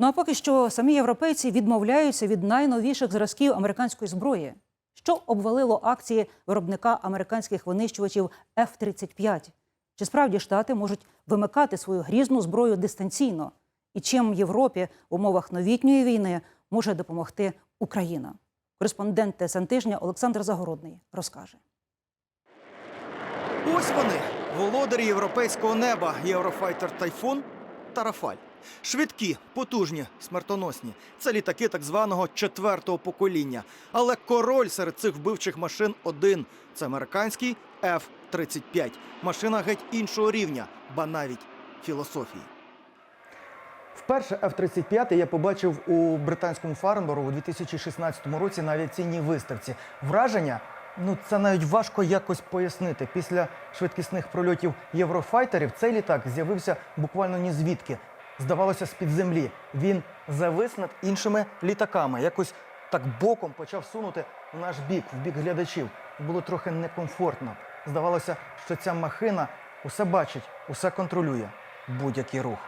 Ну а поки що самі європейці відмовляються від найновіших зразків американської зброї, що обвалило акції виробника американських винищувачів F-35. Чи справді штати можуть вимикати свою грізну зброю дистанційно? І чим Європі в умовах новітньої війни може допомогти Україна? Кореспондент ТСН тижня Олександр Загородний розкаже. Ось вони, володарі європейського неба, Єврофайтер Тайфун та Рафаль. Швидкі, потужні, смертоносні. Це літаки так званого четвертого покоління. Але король серед цих вбивчих машин один це американський F-35. Машина геть іншого рівня, ба навіть філософії. Вперше F-35 я побачив у британському Фарнбору у 2016 році на авіаційній виставці. Враження, ну це навіть важко якось пояснити. Після швидкісних прольотів єврофайтерів цей літак з'явився буквально ні звідки. Здавалося, з-під землі. Він завис над іншими літаками. Якось так боком почав сунути в наш бік, в бік глядачів. Було трохи некомфортно. Здавалося, що ця махина усе бачить, усе контролює. Будь-який рух.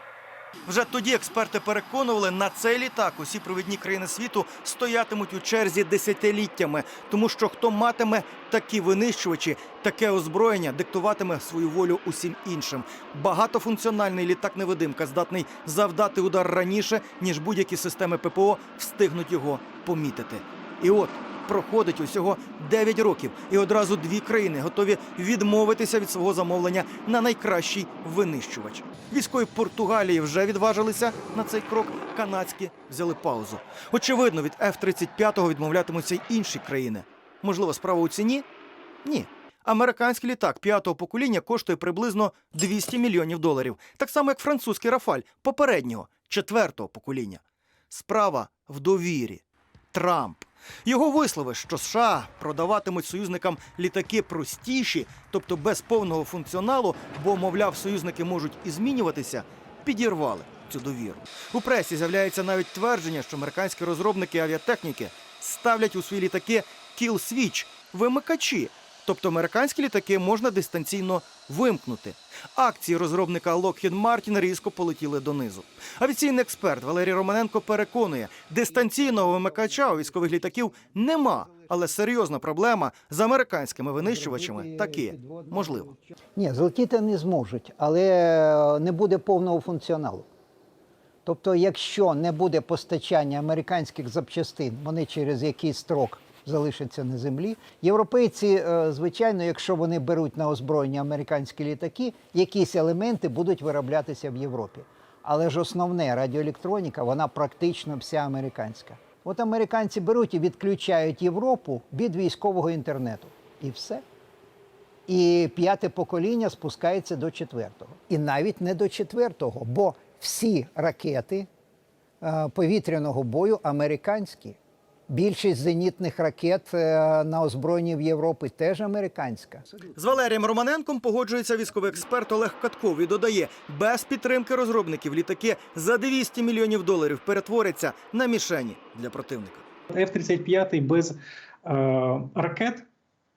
Вже тоді експерти переконували, на цей літак усі провідні країни світу стоятимуть у черзі десятиліттями, тому що хто матиме такі винищувачі, таке озброєння диктуватиме свою волю усім іншим. Багатофункціональний літак-невидимка здатний завдати удар раніше, ніж будь-які системи ППО встигнуть його помітити. І от проходить усього 9 років, і одразу дві країни готові відмовитися від свого замовлення на найкращий винищувач. Військові Португалії вже відважилися на цей крок. Канадські взяли паузу. Очевидно, від F-35 відмовлятимуться й інші країни. Можливо, справа у ціні? Ні. Американський літак п'ятого покоління коштує приблизно 200 мільйонів доларів, так само як французький Рафаль попереднього четвертого покоління. Справа в довірі. Трамп. Його вислови, що США продаватимуть союзникам літаки простіші, тобто без повного функціоналу, бо, мовляв, союзники можуть і змінюватися, підірвали цю довіру. У пресі з'являється навіть твердження, що американські розробники авіатехніки ставлять у свої літаки кіл-свіч, – вимикачі. Тобто американські літаки можна дистанційно вимкнути. Акції розробника Lockheed Martin різко полетіли донизу. Авіаційний експерт Валерій Романенко переконує, дистанційного вимикача у військових літаків нема, але серйозна проблема з американськими винищувачами таки можливо. Ні, злетіти не зможуть, але не буде повного функціоналу. Тобто, якщо не буде постачання американських запчастин, вони через якийсь строк залишаться на землі. Європейці, е, звичайно, якщо вони беруть на озброєння американські літаки, якісь елементи будуть вироблятися в Європі. Але ж основне радіоелектроніка, вона практично вся американська. От американці беруть і відключають Європу від військового інтернету. І все. І п'яте покоління спускається до четвертого. І навіть не до четвертого, бо всі ракети е, повітряного бою американські. Більшість зенітних ракет е, на озброєнні в Європі теж американська. З Валерієм Романенком погоджується військовий експерт Олег Катков і додає, без підтримки розробників літаки за 200 мільйонів доларів перетворяться на мішені для противника. F-35 без е, ракет,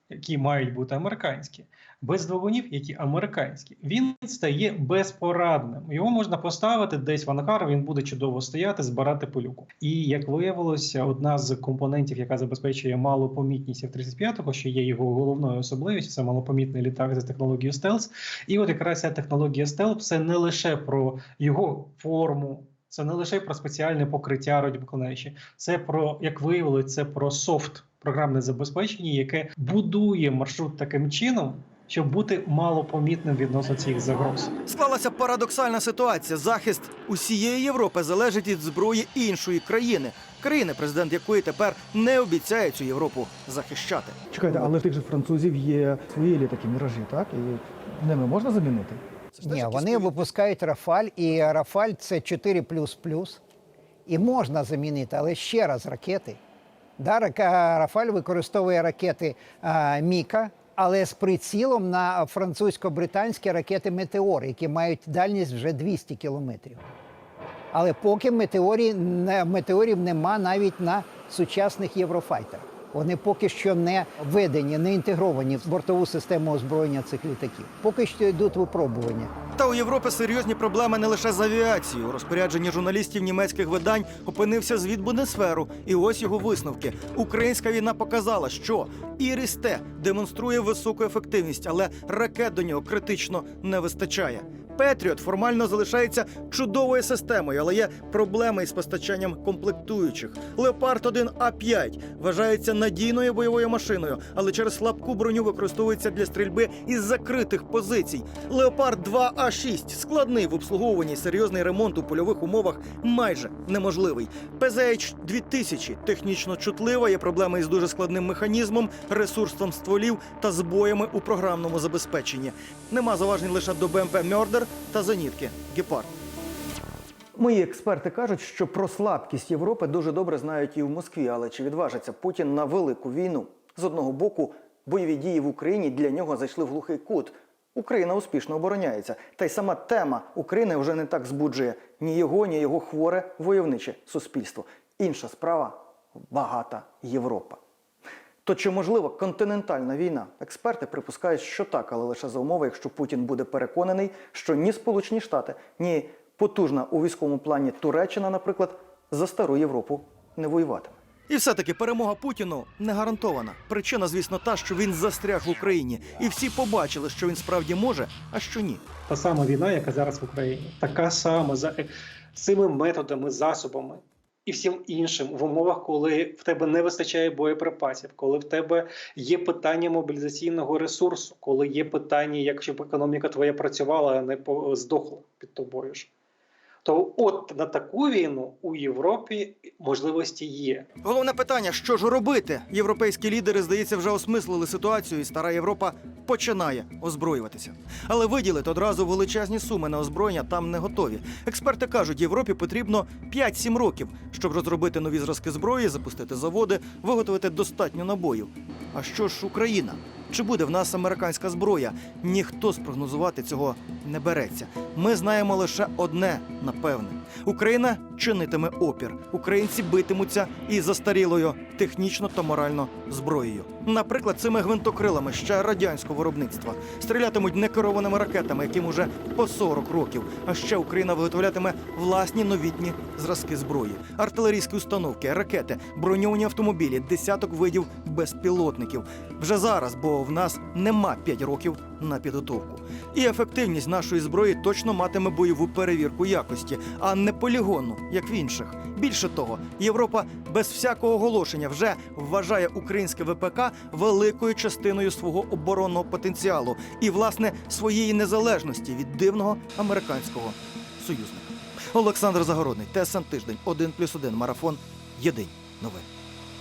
які мають бути американські, без двигунів, які американські, він стає безпорадним. Його можна поставити десь в ангар, він буде чудово стояти, збирати пилюку. І як виявилося, одна з компонентів, яка забезпечує малопомітність F-35, що є його головною особливістю, це малопомітний літак за технологією стелс. І от якраз ця технологія стелс це не лише про його форму. Це не лише про спеціальне покриття радіоклонечі, це про як виявилось, це про софт програмне забезпечення, яке будує маршрут таким чином, щоб бути малопомітним відносно цих загроз. Склалася парадоксальна ситуація. Захист усієї Європи залежить від зброї іншої країни, країни, президент якої тепер не обіцяє цю Європу захищати. Чекайте, але в тих же французів є свої літаки міражі, так? І ними можна замінити? Ні, вони випускають Рафаль, і Рафаль це 4 і можна замінити, але ще раз ракети. Да, Рафаль використовує ракети а, Міка, але з прицілом на французько-британські ракети Метеор, які мають дальність вже 200 кілометрів. Але поки метеорі, метеорів нема навіть на сучасних єврофайтерах. Вони поки що не введені, не інтегровані в бортову систему озброєння цих літаків. Поки що йдуть випробування. Та у Європи серйозні проблеми не лише з авіацією. У журналістів німецьких видань опинився звіт Бундесферу. І ось його висновки. Українська війна показала, що Іріс-Т демонструє високу ефективність, але ракет до нього критично не вистачає. Петріот формально залишається чудовою системою, але є проблеми із постачанням комплектуючих. Леопард 1 А5 вважається надійною бойовою машиною, але через слабку броню використовується для стрільби із закритих позицій. Леопард 2 А6 складний в обслуговуванні, серйозний ремонт у польових умовах майже неможливий. ПЗХ 2000 технічно чутлива, є проблеми із дуже складним механізмом, ресурсом стволів та збоями у програмному забезпеченні. Нема заважень лише до БМП Мьордер та зенітки Гепард. Мої експерти кажуть, що про слабкість Європи дуже добре знають і в Москві. Але чи відважиться Путін на велику війну? З одного боку, бойові дії в Україні для нього зайшли в глухий кут. Україна успішно обороняється. Та й сама тема України вже не так збуджує ні його, ні його хворе войовниче суспільство. Інша справа багата Європа. То чи можливо континентальна війна? Експерти припускають, що так, але лише за умови, якщо Путін буде переконаний, що ні Сполучені Штати, ні потужна у військовому плані Туреччина, наприклад, за стару Європу не воюватиме. І все-таки перемога Путіну не гарантована. Причина, звісно, та, що він застряг в Україні, і всі побачили, що він справді може, а що ні. Та сама війна, яка зараз в Україні, така сама за цими методами, засобами і всім іншим в умовах, коли в тебе не вистачає боєприпасів, коли в тебе є питання мобілізаційного ресурсу, коли є питання, якщо б економіка твоя працювала, а не здохла під тобою ж. То от на таку війну у Європі можливості є. Головне питання: що ж робити? Європейські лідери, здається, вже осмислили ситуацію, і стара Європа починає озброюватися. Але виділити одразу величезні суми на озброєння там не готові. Експерти кажуть, Європі потрібно 5-7 років, щоб розробити нові зразки зброї, запустити заводи, виготовити достатньо набоїв. А що ж Україна? Чи буде в нас американська зброя? Ніхто спрогнозувати цього не береться. Ми знаємо лише одне напевне: Україна чинитиме опір. Українці битимуться із застарілою технічно та морально зброєю. Наприклад, цими гвинтокрилами ще радянського виробництва стрілятимуть некерованими ракетами, яким уже по 40 років. А ще Україна виготовлятиме власні новітні зразки зброї, артилерійські установки, ракети, броньовані автомобілі, десяток видів безпілотників. Вже зараз, бо в нас нема 5 років на підготовку. І ефективність нашої зброї точно матиме бойову перевірку якості, а не полігонну, як в інших. Більше того, Європа без всякого оголошення вже вважає українське ВПК великою частиною свого оборонного потенціалу і, власне, своєї незалежності від дивного американського союзника. Олександр Загородний, ТСН Тиждень, 1+,1, марафон. Єдині новини.